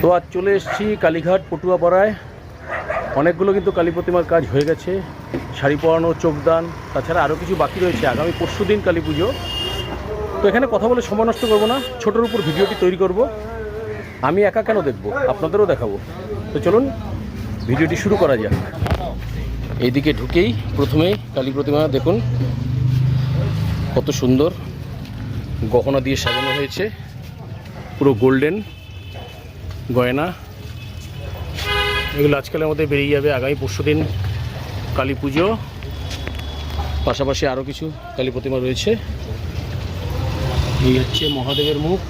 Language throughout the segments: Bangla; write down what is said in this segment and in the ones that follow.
তো আজ চলে এসেছি কালীঘাট পটুয়াপাড়ায়। অনেকগুলো কিন্তু কালী প্রতিমার কাজ হয়ে গেছে, শাড়ি পরানো, চোখদান, তাছাড়া আরও কিছু বাকি রয়েছে। আগামী পরশু দিন কালী পুজো। তো এখানে কথা বলে সময় নষ্ট করব না, ছোটোর উপর ভিডিওটি তৈরি করব। আমি একা কেন দেখব? আপনাদেরও দেখাবো। তো চলুন, ভিডিওটি শুরু করা যাক। এইদিকে ঢুকেই প্রথমে কালী প্রতিমা দেখুন। কত সুন্দর গহনা দিয়ে সাজানো হয়েছে। পুরো গোল্ডেন। গয়না। এগুলো আজকালের মধ্যে বেরিয়ে যাবে আগামী পরশু দিন কালী পুজো। পাশাপাশি আরও কিছু কালী প্রতিমা রয়েছে। এই হচ্ছে মহাদেবের মুখ।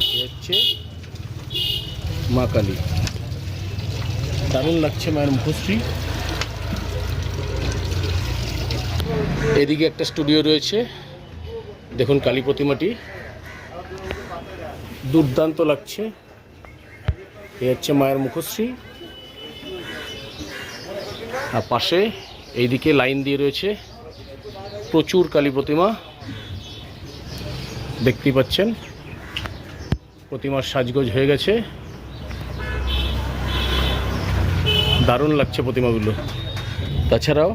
এই হচ্ছে মা কালী। দারুণ লাগছে মায়ের মুখশ্রী। এদিকে একটা স্টুডিও রয়েছে। দেখুন কালী প্রতিমাটি। দুর্দান্ত লাগছে। এ হচ্ছে মায়ের মুখশ্রী। আর পাশে এইদিকে লাইন দিয়ে রয়েছে প্রচুর কালী প্রতিমা। দেখতেই পাচ্ছেন, প্রতিমার সাজগোজ হয়ে গেছে। দারুণ লাগছে প্রতিমাগুলো। তাছাড়াও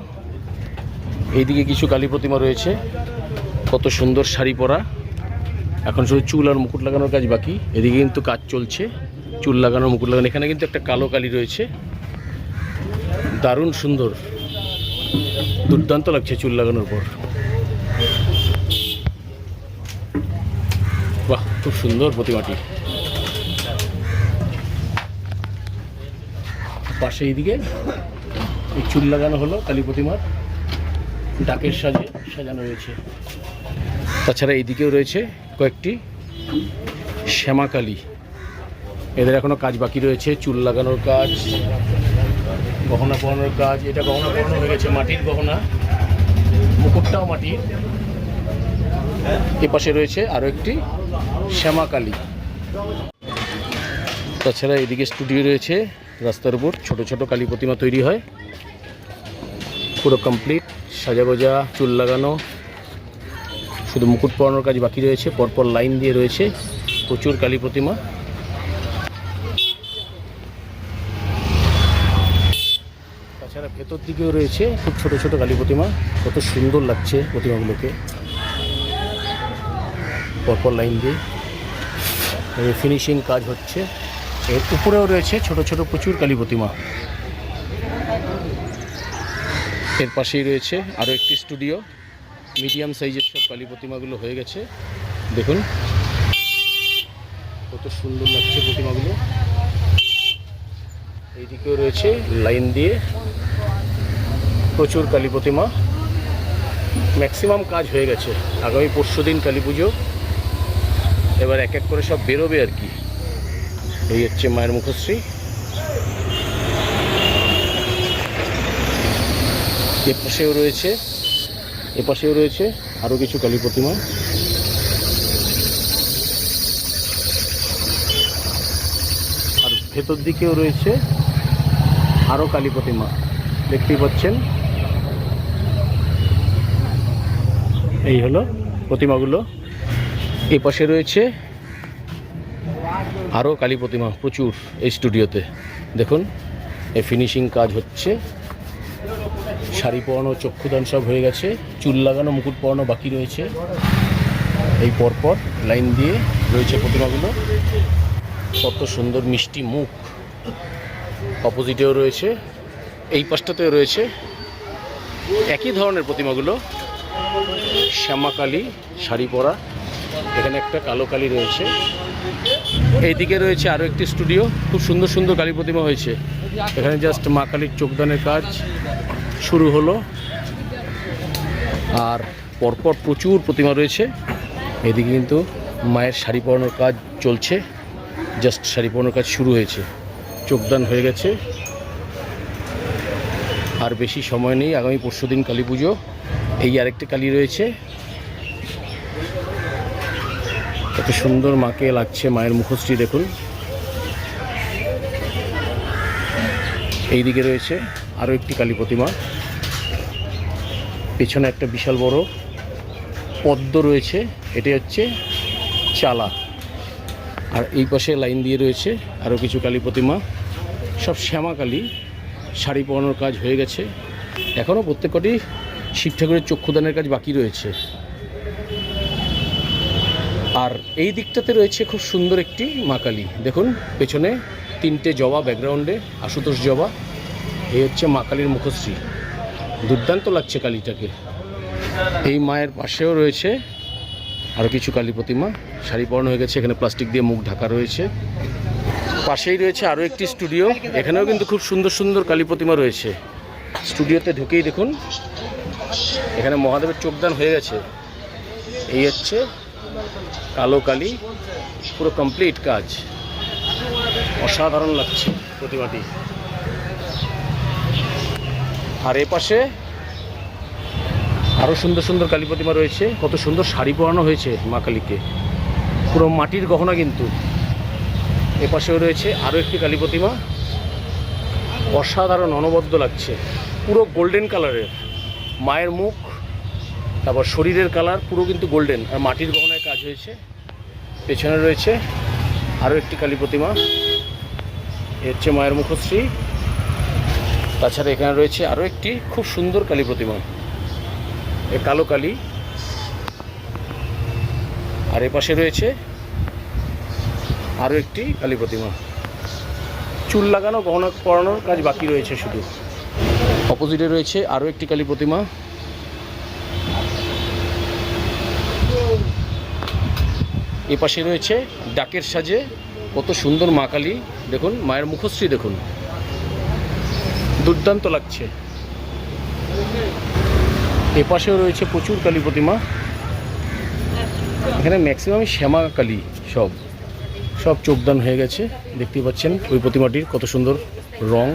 এইদিকে কিছু কালী প্রতিমা রয়েছে। কত সুন্দর শাড়ি পরা। এখন শুধু চুল আর মুকুট লাগানোর কাজ বাকি, এদিকে কিন্তু কাজ চলছে। চুল লাগানো, মুকুট লাগানো, এখানে কিন্তু একটা কালো কালি রয়েছে। দারুণ সুন্দর। দুর্দান্ত লাগছে চুল লাগানোর পর। বাহ, খুব সুন্দর প্রতিমাটি। পাশে এইদিকে এই চুল লাগানো হলো কালী প্রতিমার। ডাকের সাজে সাজানো রয়েছে। তাছাড়া এইদিকেও রয়েছে কয়েকটি শ্যামাকালী। এদের এখনও কাজ বাকি রয়েছে, চুল লাগানোর কাজ, গহনা পরানোর কাজ, এটা গহনা পরানো হয়ে গেছে, মাটির গহনা, মুকুটটাও মাটির। এ পাশে রয়েছে আরও একটি শ্যামাকালী। তাছাড়া এদিকে স্টুডিও রয়েছে, রাস্তার উপর ছোট ছোট কালী প্রতিমা তৈরি হয়। পুরো কমপ্লিট, সাজাগোজা, চুল লাগানো, শুধু মুকুট পরানোর কাজ বাকি রয়েছে, পরপর লাইন দিয়ে রয়েছে প্রচুর কালী প্রতিমা তাছাড়া ভেতর দিকেও রয়েছে। খুব ছোট ছোট কালী প্রতিমা। কত সুন্দর লাগছে প্রতিমাগুলোকে। পরপর লাইন দিয়ে। ফিনিশিং কাজ হচ্ছে। এর উপরেও রয়েছে ছোট ছোট প্রচুর কালী প্রতিমা। এর পাশেই রয়েছে আরও একটি স্টুডিও মিডিয়াম সাইজের সব কালী প্রতিমাগুলো হয়ে গেছে। দেখুন। কত সুন্দর লাগছে প্রতিমাগুলো। এইদিকেও রয়েছে লাইন দিয়ে। প্রচুর কালী প্রতিমা। ম্যাক্সিমাম কাজ হয়ে গেছে। আগামী পরশু দিন কালী পুজো। এবার এক এক করে সব বেরোবে আর কি। এই হচ্ছে মায়ের মুখশ্রী। এপাশেও রয়েছে এপাশেও রয়েছে আরও কিছু কালী প্রতিমা। আর ভেতর দিকেও রয়েছে আরও কালী প্রতিমা। দেখতেই পাচ্ছেন। এই হলো প্রতিমাগুলো। এই পাশে রয়েছে আরও কালী প্রতিমা প্রচুর এই স্টুডিওতে। দেখুন, এই ফিনিশিং কাজ হচ্ছে। শাড়ি পরানো চক্ষুদান সব হয়ে গেছে। চুল লাগানো, মুকুট পরানো বাকি রয়েছে। এই পরপর লাইন দিয়ে রয়েছে প্রতিমাগুলো। কত সুন্দর মিষ্টি মুখ। অপোজিটেও রয়েছে। এই পাশটাতেও রয়েছে। একই ধরনের প্রতিমাগুলো। শ্যামাকালী শাড়ি পরা। এখানে একটা কালো কালী রয়েছে। এইদিকে রয়েছে আরও একটি স্টুডিও। খুব সুন্দর সুন্দর কালী প্রতিমা হয়েছে। এখানে জাস্ট মা কালীর চোখদানের কাজ শুরু হলো। আর পরপর প্রচুর প্রতিমা রয়েছে। এদিকে কিন্তু মায়ের শাড়ি পরানোর কাজ চলছে। জাস্ট শাড়ি পরানোর কাজ শুরু হয়েছে। চোখদান হয়ে গেছে। আর বেশি সময় নেই। আগামী পরশু দিন কালী পুজো। এই আরেকটি কালী রয়েছে। কত সুন্দর মাকে লাগছে মায়ের মুখশ্রী, দেখুন। এইদিকে রয়েছে আরও একটি কালী প্রতিমা। পেছনে একটা বিশাল বড় পদ্ম রয়েছে এটি হচ্ছে চালা। আর এই পাশে লাইন দিয়ে রয়েছে আরও কিছু কালী প্রতিমা। সব শ্যামা কালী, শাড়ি পরানোর কাজ হয়ে গেছে। এখনও প্রত্যেকটি শিব ঠাকুরের চক্ষুদানের কাজ বাকি রয়েছে। আর এই দিকটাতে রয়েছে খুব সুন্দর একটি মা কালী। দেখুন, পেছনে তিনটে জবা ব্যাকগ্রাউন্ডে আশুতোষ জবা। এই হচ্ছে মা কালীর মুখশ্রী। দুর্দান্ত লাগছে কালীটাকে। এই মায়ের পাশেও রয়েছে আরও কিছু কালী প্রতিমা। শাড়ি পরানো হয়ে গেছে, এখানে প্লাস্টিক দিয়ে মুখ ঢাকা রয়েছে। পাশেই রয়েছে আরও একটি স্টুডিও, এখানেও কিন্তু খুব সুন্দর সুন্দর কালী প্রতিমা রয়েছে। স্টুডিওতে ঢুকেই দেখুন এখানে মহাদেবের চোখদান হয়ে গেছে। এই হচ্ছে কালো কালী, পুরো কমপ্লিট কাজ। অসাধারণ লাগছে প্রতিমাটি। আর এ পাশে আরও সুন্দর সুন্দর কালী প্রতিমা রয়েছে। কত সুন্দর শাড়ি পরানো হয়েছে মা কালীকে। পুরো মাটির গহনা কিন্তু। এ পাশেও রয়েছে আরও একটি কালী প্রতিমা। অসাধারণ, অনবদ্য লাগছে। পুরো গোল্ডেন কালারের মায়ের মুখ, তারপর শরীরের কালার পুরো কিন্তু গোল্ডেন আর মাটির গহনায় কাজ হয়েছে। পেছনে রয়েছে আরও একটি কালী প্রতিমা। এ হচ্ছে মায়ের মুখশ্রী। তাছাড়া এখানে রয়েছে আরও একটি খুব সুন্দর কালী প্রতিমা। এ কালো কালী। আর এ পাশে রয়েছে আরও একটি কালী প্রতিমা। চুল লাগানো, গহনা পরানোর কাজ বাকি রয়েছে শুধু। অপোজিটে রয়েছে আরও একটি কালী প্রতিমা। এ পাশে রয়েছে ডাকের সাজে, কত সুন্দর মা কালী। দেখুন, মায়ের মুখশ্রী দেখুন। দুর্দান্ত লাগছে। এ পাশেও রয়েছে প্রচুর কালী প্রতিমা। এখানে ম্যাক্সিমাম শ্যামা কালী সব। সব চোখদান হয়ে গেছে দেখতেই পাচ্ছেন ওই প্রতিমাটির কত সুন্দর রং।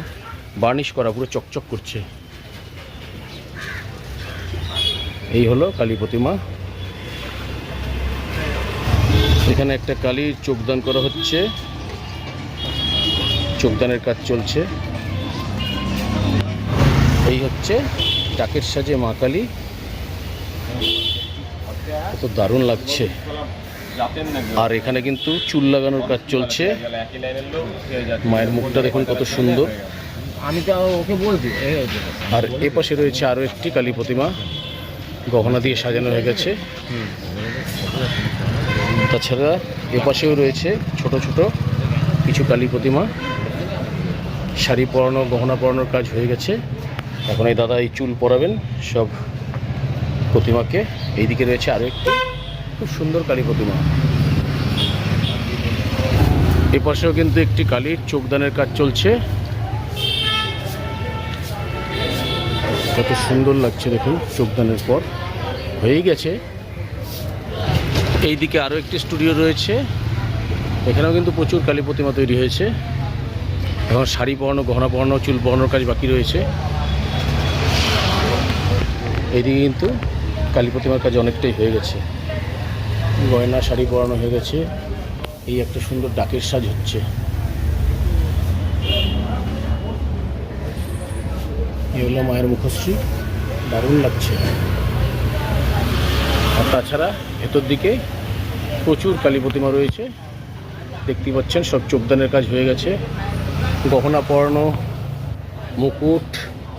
বার্নিশ করা পুরো চকচক করছে। এই হলো কালী প্রতিমা। এখানে একটা কালীর চোখদান করা হচ্ছে। চোখদানের কাজ চলছে। এই হচ্ছে ডাকের সাজে মা কালী। কত দারুণ লাগছে। আর এখানে কিন্তু চুল লাগানোর কাজ চলছে। মায়ের মুখটা দেখুন কত সুন্দর। আমি তো ওকে বলছি আর এ পাশে রয়েছে আরও একটি কালী প্রতিমা, গহনা দিয়ে সাজানো হয়ে গেছে। তাছাড়া এ পাশেও রয়েছে ছোট ছোট কিছু কালী প্রতিমা। শাড়ি পরানো, গহনা পরানোর কাজ হয়ে গেছে। এখন এই দাদা এই চুল পরাবেন সব প্রতিমাকে। এইদিকে রয়েছে আরও একটি খুব সুন্দর কালী প্রতিমা। এ পাশেও কিন্তু একটি কালীর চোখদানের কাজ চলছে। কত সুন্দর লাগছে দেখুন, চোখদানের পর। হয়েই গেছে। এইদিকে আরও একটি স্টুডিও রয়েছে। এখানেও কিন্তু প্রচুর কালী প্রতিমা তৈরি হয়েছে। এখন শাড়ি পরানো, গহনা পরানো, চুল পরানোর কাজ বাকি রয়েছে। এইদিকে কিন্তু কালী প্রতিমার কাজ অনেকটাই হয়ে গেছে। গয়না, শাড়ি পরানো হয়ে গেছে। এই একটা সুন্দর ডাকের সাজ হচ্ছে। এই হলো মায়ের মুখশ্রী। দারুণ লাগছে। আর তাছাড়া ভেতর দিকে প্রচুর কালী প্রতিমা রয়েছে। দেখতেই পাচ্ছেন, সব চোখদানের কাজ হয়ে গেছে। গহনা পরানো, মুকুট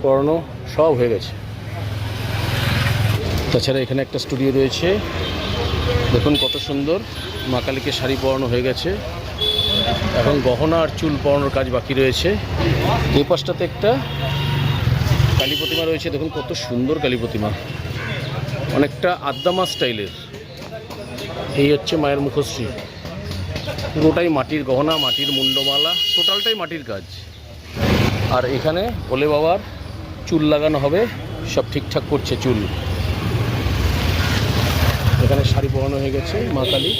পরানো, সব হয়ে গেছে। তাছাড়া এখানে একটা স্টুডিও রয়েছে। দেখুন কত সুন্দর, মা কালীকে শাড়ি পরানো হয়ে গেছে। এখন গহনা আর চুল পরানোর কাজ বাকি রয়েছে। এই পাশটাতে একটা কালী প্রতিমা রয়েছে, দেখুন কত সুন্দর কালী প্রতিমা। অনেকটা আদ্দামা স্টাইলের। এই হচ্ছে মায়ের মুখশ্রী। পুরোটাই মাটির গহনা, মাটির মুন্ডমালা, টোটালটাই মাটির কাজ। আর এখানে ভোলে বাবার চুল লাগানো হবে, সব ঠিকঠাক করছে চুল। এখানে শাড়ি পরানো হয়ে গেছে মা কালী।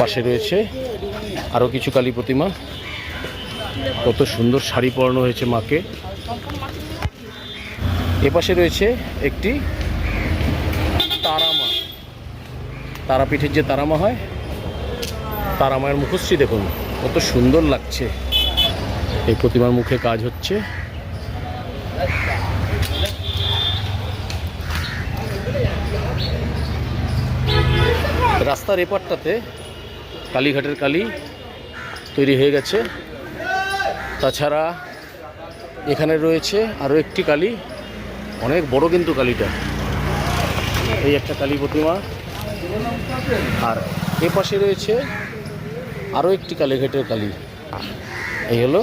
পাশে রয়েছে আরও কিছু কালী প্রতিমা। কত সুন্দর শাড়ি পরানো হয়েছে মাকে। এপাশে রয়েছে একটি তারামা। তারাপীঠের যে তারামা হয়, তারামায়ের মুখশ্রী দেখুন, কত সুন্দর লাগছে। এই প্রতিমার মুখে কাজ হচ্ছে। রাস্তার এপারটাতে কালীঘাটের কালী তৈরি হয়ে গেছে। তাছাড়া এখানে রয়েছে আরও একটি কালী, অনেক বড় কিন্তু কালীটা। এই একটা কালী প্রতিমা। আর এ পাশে রয়েছে আরও একটি কালীঘাটের কালী। এই হলো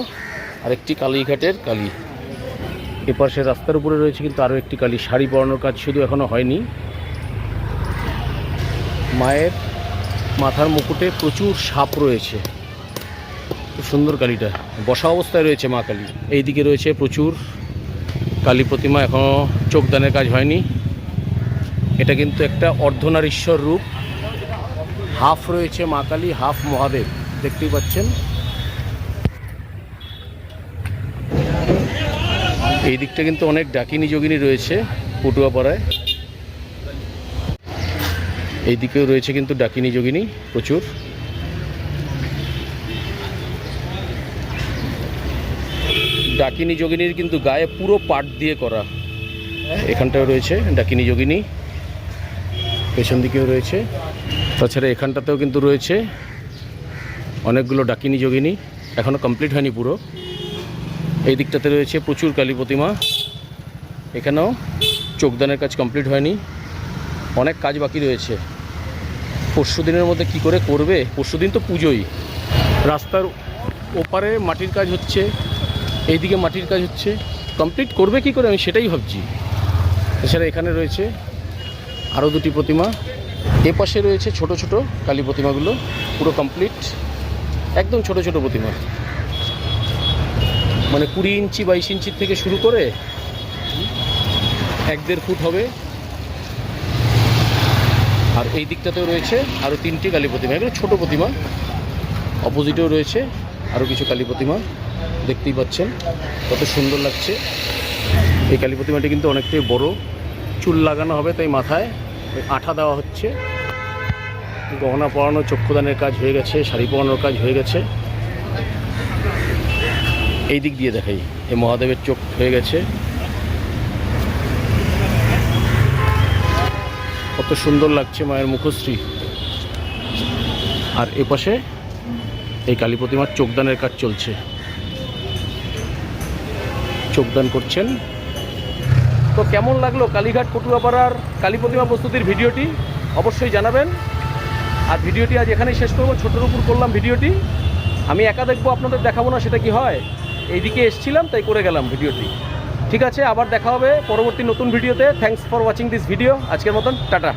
আরেকটি কালীঘাটের কালী। এ পাশে রাস্তার উপরে রয়েছে কিন্তু আরও একটি কালী। শাড়ি পরানোর কাজ শুধু এখনও হয়নি। মায়ের মাথার মুকুটে প্রচুর সাপ রয়েছে। খুব সুন্দর কালীটা। বসা অবস্থায় রয়েছে মা কালী। এইদিকে রয়েছে প্রচুর কালী প্রতিমা এখনও চোখদানের কাজ হয়নি। এটা কিন্তু একটা অর্ধনারীশ্বর রূপ। হাফ রয়েছে মা কালী, হাফ মহাদেব। দেখতেই পাচ্ছেন। এই দিকটা কিন্তু অনেক ডাকিনী যোগিনী রয়েছে পটুয়াপাড়ায়। এই দিকেও রয়েছে কিন্তু ডাকিনী যোগিনী প্রচুর। ডাকিনী যোগিনীর কিন্তু গায়ে পুরো পাট দিয়ে করা। এখানটাও রয়েছে, ডাকিনী যোগিনী। পেছন দিকেও রয়েছে। তাছাড়া এখানটাতেও কিন্তু রয়েছে অনেকগুলো ডাকিনী যোগিনী। এখনও কমপ্লিট হয়নি পুরো। এই দিকটাতে রয়েছে প্রচুর কালী প্রতিমা। এখানেও চোখদানের কাজ কমপ্লিট হয়নি। অনেক কাজ বাকি রয়েছে। পরশু দিনের মধ্যে কি করে করবে? পরশু দিন তো পুজোই। রাস্তার ওপারে মাটির কাজ হচ্ছে। এইদিকে মাটির কাজ হচ্ছে। কমপ্লিট করবে কি করে আমি সেটাই ভাবছি। এছাড়া এখানে রয়েছে আরও দুটি প্রতিমা। এ পাশে রয়েছে ছোট ছোট কালী প্রতিমাগুলো, পুরো কমপ্লিট একদম ছোট ছোট প্রতিমা। মানে কুড়ি ইঞ্চি বাইশ ইঞ্চির থেকে শুরু করে এক দেড় ফুট হবে। আর এই দিকটাতেও রয়েছে আরও তিনটি কালী প্রতিমা। এগুলো ছোটো প্রতিমা। অপোজিটেও রয়েছে আরও কিছু কালী প্রতিমা। দেখতেই পাচ্ছেন, কত সুন্দর লাগছে। এই কালী প্রতিমাটি কিন্তু অনেকটাই বড়। চুল লাগানো হবে তাই মাথায় আঠা দেওয়া হচ্ছে। গহনা পরানো, চক্ষুদানের কাজ হয়ে গেছে, শাড়ি পরানোর কাজ হয়ে গেছে। এই দিক দিয়ে দেখাই, এই মহাদেবের চোখ হয়ে গেছে। কত সুন্দর লাগছে মায়ের মুখশ্রী। আর এপাশে এই কালী প্রতিমার চোখদানের কাজ চলছে। চোখদান করছেন। তো কেমন লাগল কালীঘাট পটুয়াপাড়ার কালী প্রতিমা প্রস্তুতির ভিডিওটি? অবশ্যই জানাবেন। আর ভিডিওটি আজ এখানেই শেষ করব। ছোটোর উপর করলাম ভিডিওটি। আমি একা দেখব, আপনাদের দেখাবো না, সেটা কি হয়? এইদিকে এসছিলাম, তাই করে গেলাম ভিডিওটি। ঠিক আছে, আবার দেখা হবে পরবর্তী নতুন ভিডিওতে। Thanks for watching this video আজকের মতন, টাটা।